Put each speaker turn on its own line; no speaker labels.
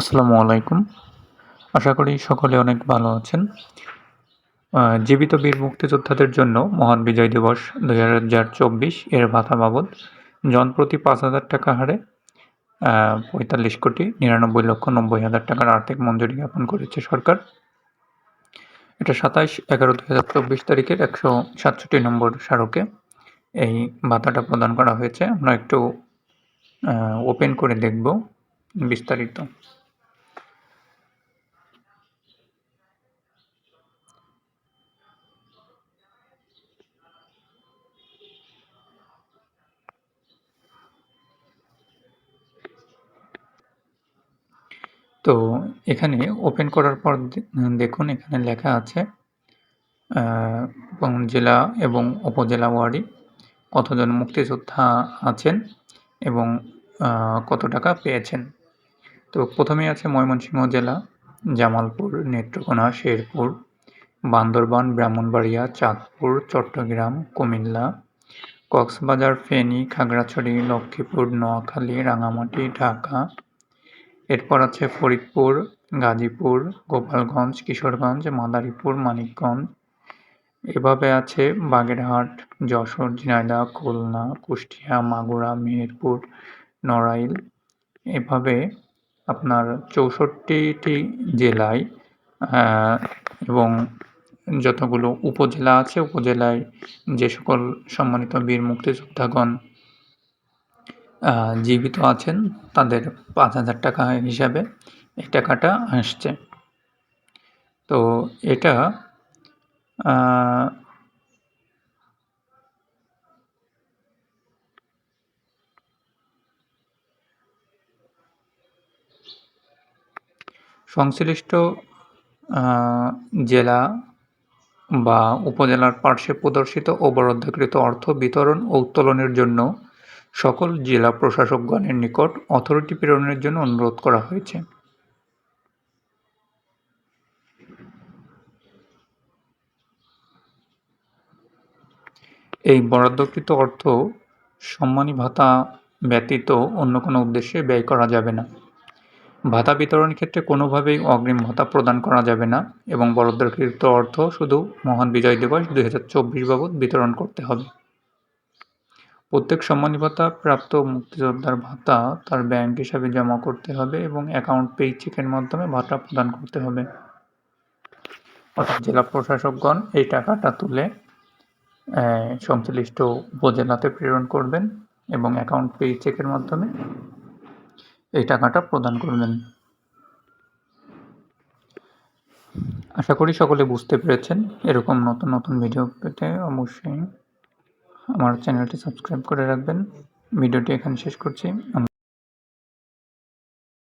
আসসালামু আলাইকুম। আশা করি সকলে অনেক ভালো আছেন। জীবিত বীর মুক্তিযোদ্ধাদের জন্য মহান বিজয় দিবস দুই হাজার চব্বিশ, এর ভাতা বাবদ জনপ্রতি পাঁচ হাজার টাকা হারে পঁয়তাল্লিশ কোটি নিরানব্বই লক্ষ নব্বই হাজার টাকার আর্থিক মঞ্জুরি জ্ঞাপন করেছে সরকার। এটা সাতাইশ এগারো দুই হাজার চব্বিশ তারিখের একশো সাতষট্টি নম্বর স্মারকে এই ভাতাটা প্রদান করা হয়েছে। আমরা একটু ওপেন করে দেখব বিস্তারিত। তো এখানে ওপেন করার পর দেখুন এখানে লেখা আছে জেলা এবং উপজেলা ওয়ারি কতজন মুক্তিযোদ্ধা আছেন এবং কত টাকা পেয়েছেন। তো প্রথমে আছে ময়মনসিংহ জেলা, জামালপুর, নেত্রকোনা, শেরপুর, বান্দরবান, ব্রাহ্মণবাড়িয়া, চাঁদপুর, চট্টগ্রাম, কুমিল্লা, কক্সবাজার, ফেনী, খাগড়াছড়ি, লক্ষ্মীপুর, নোয়াখালী, রাঙামাটি, ঢাকা এরপর আছে ফরিদপুর, গাজীপুর, গোপালগঞ্জ, কিশোরগঞ্জ, মাদারীপুর, মানিকগঞ্জ। এভাবে আছে বাগেরহাট, যশোর, ঝিনাইদহ, খুলনা, কুষ্টিয়া, মাগুরা, মেহেরপুর, নড়াইল। এভাবে আপনার চৌষট্টিটি জেলায় এবং যতগুলো উপজেলা আছে, উপজেলায় যে সকল সম্মানিত বীর মুক্তিযোদ্ধাগণ জীবিত আছেন, তাদের পাঁচ হাজার টাকা হিসাবে এই টাকাটা আসছে। তো এটা সংশ্লিষ্ট জেলা বা উপজেলার পার্শ্বে প্রদর্শিত ও অর্থ বিতরণ ও উত্তোলনের জন্য সকল জেলা প্রশাসকগণের নিকট অথরিটি প্রেরণের জন্য অনুরোধ করা হয়েছে। এই বরাদ্দকৃত অর্থ সম্মানী ভাতা ব্যতীত অন্য কোনো উদ্দেশ্যে ব্যয় করা যাবে না। ভাতা বিতরণের ক্ষেত্রে কোনোভাবেই অগ্রিম ভাতা প্রদান করা যাবে না এবং বরাদ্দকৃত অর্থ শুধু মহান বিজয় দিবস দুই হাজার চব্বিশ বাবদ বিতরণ করতে হবে। প্রত্যেক সম্মানী ভাতা প্রাপ্ত মুক্তিযোদ্ধার ভাতা তার ব্যাংক হিসাবে জমা করতে হবে এবং অ্যাকাউন্ট পেই চেকের মাধ্যমে ভাতা প্রদান করতে হবে। অর্থাৎ জেলা প্রশাসকগণ এই টাকাটা তুলে সংশ্লিষ্ট উপজেলাতে প্রেরণ করবেন এবং অ্যাকাউন্ট পে চেকের মাধ্যমে এই টাকাটা প্রদান করবেন। আশা করি সকলে বুঝতে পেরেছেন। এরকম নতুন নতুন ভিডিও পেতে অবশ্যই আমার চ্যানেলটি সাবস্ক্রাইব করে রাখবেন। ভিডিওটি এখানে শেষ করছি।